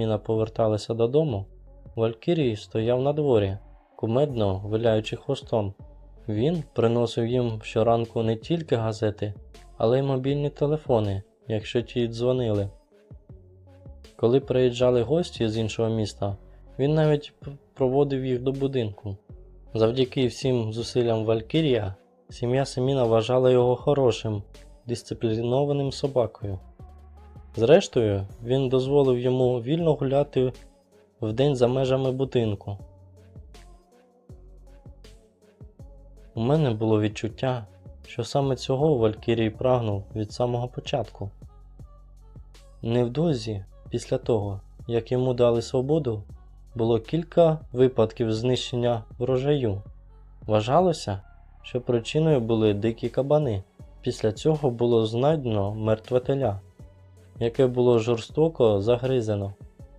Міна поверталися додому, Валькірій стояв на дворі, кумедно виляючи хвостом. Він приносив їм щоранку не тільки газети, але й мобільні телефони, якщо ті дзвонили. Коли приїжджали гості з іншого міста, він навіть проводив їх до будинку. Завдяки всім зусиллям Валькірія, сім'я Семіна вважала його хорошим, дисциплінованим собакою. Зрештою, він дозволив йому вільно гуляти вдень за межами будинку. У мене було відчуття, що саме цього Валькірій прагнув від самого початку. Невдовзі, після того, як йому дали свободу, було кілька випадків знищення врожаю. Вважалося, що причиною були дикі кабани. Після цього було знайдено мертве теля, яке було жорстоко загризено.